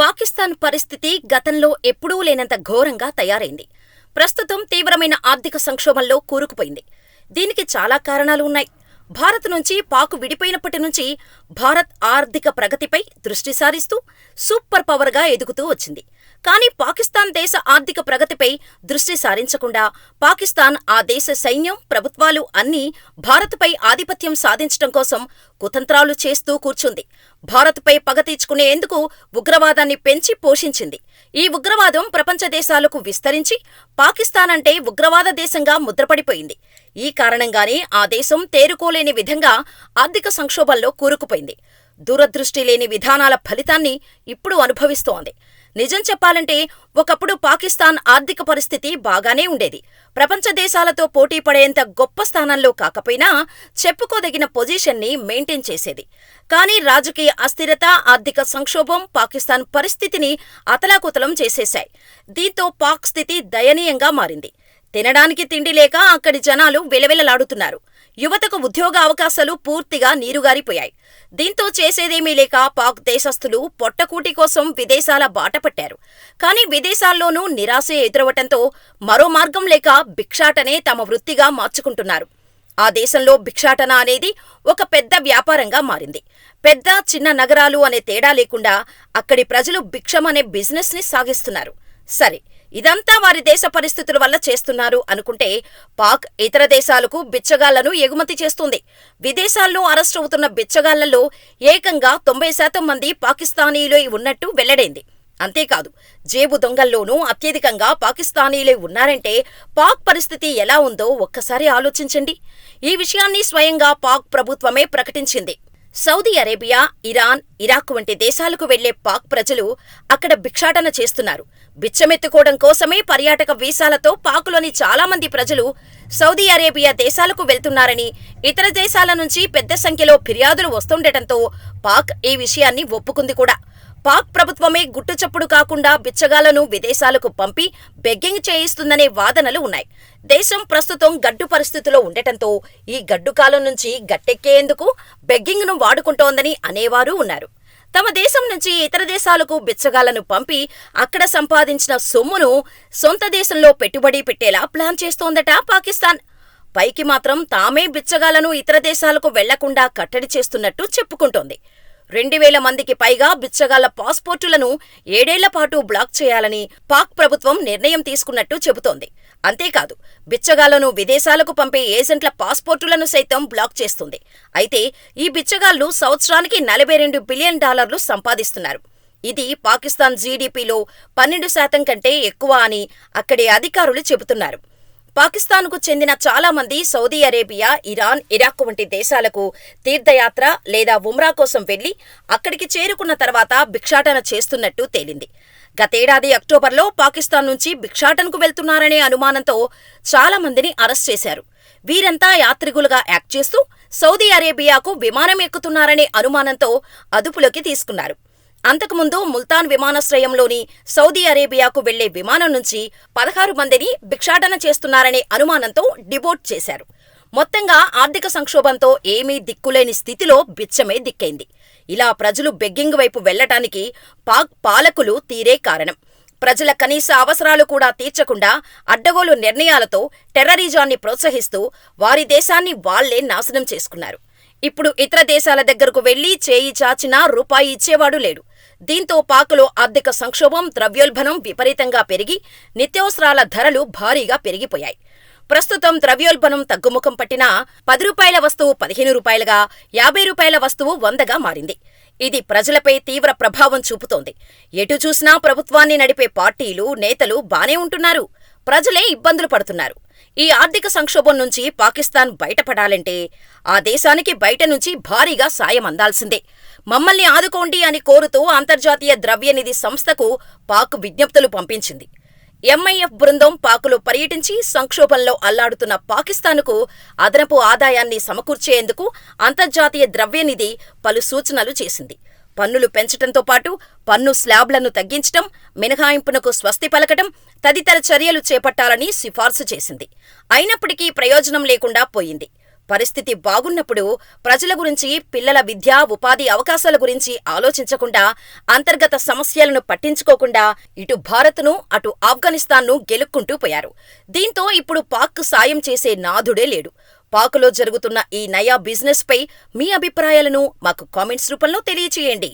పాకిస్తాన్ పరిస్థితి గతంలో ఎప్పుడూ లేనంత ఘోరంగా తయారైంది. ప్రస్తుతం తీవ్రమైన ఆర్థిక సంక్షోభంలో కూరుకుపోయింది. దీనికి చాలా కారణాలు ఉన్నాయి. భారత్ నుంచి పాక్ విడిపోయినప్పటి నుంచి భారత్ ఆర్థిక ప్రగతిపై దృష్టి సారిస్తూ సూపర్ పవర్గా ఎదుగుతూ వచ్చింది. కానీ పాకిస్తాన్ దేశ ఆర్థిక ప్రగతిపై దృష్టి సారించకుండా పాకిస్తాన్ ఆ దేశ సైన్యం, ప్రభుత్వాలు అన్నీ భారత్పై ఆధిపత్యం సాధించటం కోసం కుతంత్రాలు చేస్తూ కూర్చుంది. భారత్పై పగ తీర్చుకునేందుకు ఉగ్రవాదాన్ని పెంచి పోషించింది. ఈ ఉగ్రవాదం ప్రపంచ దేశాలకు విస్తరించి పాకిస్తానంటే ఉగ్రవాద దేశంగా ముద్రపడిపోయింది. ఈ కారణంగానే ఆ దేశం తేరుకోలేని విధంగా ఆర్థిక సంక్షోభంలో కూరుకుపోయింది. దూరదృష్టి లేని విధానాల ఫలితాన్ని ఇప్పుడు అనుభవిస్తోంది. నిజం చెప్పాలంటే ఒకప్పుడు పాకిస్తాన్ ఆర్థిక పరిస్థితి బాగానే ఉండేది. ప్రపంచ దేశాలతో పోటీ పడేంత గొప్ప స్థానంలో కాకపోయినా చెప్పుకోదగిన పొజిషన్ని మెయింటైన్ చేసేది. కానీ రాజకీయ అస్థిరత, ఆర్థిక సంక్షోభం పాకిస్తాన్ పరిస్థితిని అతలాకుతలం చేసేశాయి. దీంతో పాక్ స్థితి దయనీయంగా మారింది. తినడానికి తిండి లేక అక్కడి జనాలు విలవిలలాడుతున్నారు. యువతకు ఉద్యోగ అవకాశాలు పూర్తిగా నీరుగారిపోయాయి. దీంతో చేసేదేమీ లేక పాక్ దేశస్థులు పొట్టకూటి కోసం విదేశాల బాటపట్టారు. కానీ విదేశాల్లోనూ నిరాశ ఎదురవటంతో మరో మార్గం లేక భిక్షాటనే తమ వృత్తిగా మార్చుకుంటున్నారు. ఆ దేశంలో భిక్షాటన అనేది ఒక పెద్ద వ్యాపారంగా మారింది. పెద్ద, చిన్న నగరాలు అనే తేడా లేకుండా అక్కడి ప్రజలు భిక్షం అనే బిజినెస్ని సాగిస్తున్నారు. సరే ఇదంతా వారి దేశ పరిస్థితుల వల్ల చేస్తున్నారు అనుకుంటే పాక్ ఇతర దేశాలకు బిచ్చగాళ్ళను ఎగుమతి చేస్తుంది. విదేశాల్లో అరెస్టవుతున్న బిచ్చగాళ్ళలో ఏకంగా తొంభై శాతం మంది పాకిస్తానీలే ఉన్నట్టు వెల్లడైంది. అంతేకాదు జేబు దొంగల్లోనూ అత్యధికంగా పాకిస్తానీలే ఉన్నారంటే పాక్ పరిస్థితి ఎలా ఉందో ఒక్కసారి ఆలోచించండి. ఈ విషయాన్ని స్వయంగా పాక్ ప్రభుత్వమే ప్రకటించింది. సౌదీ అరేబియా, ఇరాన్, ఇరాక్ వంటి దేశాలకు వెళ్ళే పాక్ ప్రజలు అక్కడ భిక్షాటన చేస్తున్నారు. బిచ్చమెత్తుకోవడం కోసమే పర్యాటక వీసాలతో పాకులోని చాలా మంది ప్రజలు సౌదీ అరేబియా దేశాలకు వెళ్తున్నారని ఇతర దేశాల నుంచి పెద్ద సంఖ్యలో ఫిర్యాదులు వస్తుండటంతో పాక్ ఈ విషయాన్ని ఒప్పుకుంది కూడా. పాక్ ప్రభుత్వమే గుట్టుచప్పుడు కాకుండా బిచ్చగాళ్ళను విదేశాలకు పంపి బెగ్గింగ్ చేయిస్తుందనే వాదనలు ఉన్నాయి. దేశం ప్రస్తుతం గడ్డు పరిస్థితిలో ఉండటంతో ఈ గడ్డు కాలం నుంచి గట్టెక్కేందుకు బెగ్గింగ్ను వాడుకుంటోందని అనేవారు ఉన్నారు. తమ దేశం నుంచి ఇతర దేశాలకు బిచ్చగాళ్ళను పంపి అక్కడ సంపాదించిన సొమ్మును సొంత దేశంలో పెట్టుబడి పెట్టేలా ప్లాన్ చేస్తోందట పాకిస్తాన్. పైకి మాత్రం తామే బిచ్చగాలను ఇతర దేశాలకు వెళ్ళకుండా కట్టడి చేస్తున్నట్టు చెప్పుకుంటోంది. రెండువేల మందికి పైగా బిచ్చగాళ్ళ పాస్పోర్టులను ఏడేళ్ళపాటు బ్లాక్ చేయాలని పాక్ ప్రభుత్వం నిర్ణయం తీసుకున్నట్టు చెబుతోంది. అంతేకాదు బిచ్చగాళ్ళను విదేశాలకు పంపే ఏజెంట్ల పాస్పోర్టులను సైతం బ్లాక్ చేస్తుంది. అయితే ఈ బిచ్చగాళ్ళు సంవత్సరానికి నలభై రెండు బిలియన్ డాలర్లు సంపాదిస్తున్నారు. ఇది పాకిస్తాన్ జీడీపీలో పన్నెండు శాతం కంటే ఎక్కువ అని అక్కడి అధికారులు చెబుతున్నారు. పాకిస్తాన్కు చెందిన చాలా మంది సౌదీ అరేబియా, ఇరాన్, ఇరాక్ వంటి దేశాలకు తీర్థయాత్ర లేదా ఉమ్రా కోసం వెళ్ళి అక్కడికి చేరుకున్న తర్వాత భిక్షాటన చేస్తున్నట్టు తేలింది. గతేడాది అక్టోబర్లో పాకిస్తాన్ నుంచి భిక్షాటనకు వెళ్తున్నారనే అనుమానంతో చాలా మందిని అరెస్ట్ చేశారు. వీరంతా యాత్రికులుగా యాక్ట్ చేస్తూ సౌదీ అరేబియాకు విమానం ఎక్కుతున్నారనే అనుమానంతో అదుపులోకి తీసుకున్నారు. అంతకుముందు ముల్తాన్ విమానాశ్రయంలోని సౌదీ అరేబియాకు వెళ్ళే విమానం నుంచి పదహారు మందిని భిక్షాటన చేస్తున్నారనే అనుమానంతో డిబోట్ చేశారు. మొత్తంగా ఆర్థిక సంక్షోభంతో ఏమీ దిక్కులేని స్థితిలో బిచ్చమే దిక్కైంది. ఇలా ప్రజలు బెగ్గింగ్ వైపు వెళ్ళటానికి పాక్ పాలకులు తీరే కారణం. ప్రజల కనీస అవసరాలు కూడా తీర్చకుండా అడ్డగోలు నిర్ణయాలతో టెర్రరిజాన్ని ప్రోత్సహిస్తూ వారి దేశాన్ని వాళ్ళే నాశనం చేసుకున్నారు. ఇప్పుడు ఇతర దేశాల దగ్గరకు వెళ్ళి చేయి చాచినా రూపాయి ఇచ్చేవాడు లేడు. దీంతో పాక్లో ఆర్థిక సంక్షోభం, ద్రవ్యోల్బణం విపరీతంగా పెరిగి నిత్యావసరాల ధరలు భారీగా పెరిగిపోయాయి. ప్రస్తుతం ద్రవ్యోల్బణం తగ్గుముఖం పట్టినా పది రూపాయల వస్తువు పదిహేను రూపాయలుగా, యాభై రూపాయల వస్తువు వందగా మారింది. ఇది ప్రజలపై తీవ్ర ప్రభావం చూపుతోంది. ఎటు చూసినా ప్రభుత్వాన్ని నడిపే పార్టీలు, నేతలు బానే ఉంటున్నారు. ప్రజలే ఇబ్బందులు పడుతున్నారు. ఈ ఆర్థిక సంక్షోభం నుంచి పాకిస్తాన్ బయటపడాలంటే ఆ దేశానికి బయట నుంచి భారీగా సాయం అందాల్సిందే. మమ్మల్ని ఆదుకోండి అని కోరుతూ అంతర్జాతీయ ద్రవ్యనిధి సంస్థకు పాక్ విజ్ఞప్తులు పంపించింది. ఎంఐఎఫ్ బృందం పాకులో పర్యటించి సంక్షోభంలో అల్లాడుతున్న పాకిస్తాన్కు అదనపు ఆదాయాన్ని సమకూర్చేందుకు అంతర్జాతీయ ద్రవ్యనిధి పలు సూచనలు చేసింది. పన్నులు పెంచటంతో పాటు పన్ను స్లాబ్లను తగ్గించటం, మినహాయింపునకు స్వస్తి పలకటం తదితర చర్యలు చేపట్టాలని సిఫార్సు చేసింది. అయినప్పటికీ ప్రయోజనం లేకుండా పోయింది. పరిస్థితి బాగున్నప్పుడు ప్రజల గురించి, పిల్లల విద్య, ఉపాధి అవకాశాల గురించి ఆలోచించకుండా, అంతర్గత సమస్యలను పట్టించుకోకుండా ఇటు భారత్ను, అటు ఆఫ్ఘనిస్తాన్ను గెలుక్కుంటూ పోయారు. దీంతో ఇప్పుడు పాక్ సాయం చేసే నాథుడే లేడు. పాకులో జరుగుతున్న ఈ నయా బిజినెస్పై మీ అభిప్రాయాలను మాకు కామెంట్స్ రూపంలో తెలియచేయండి.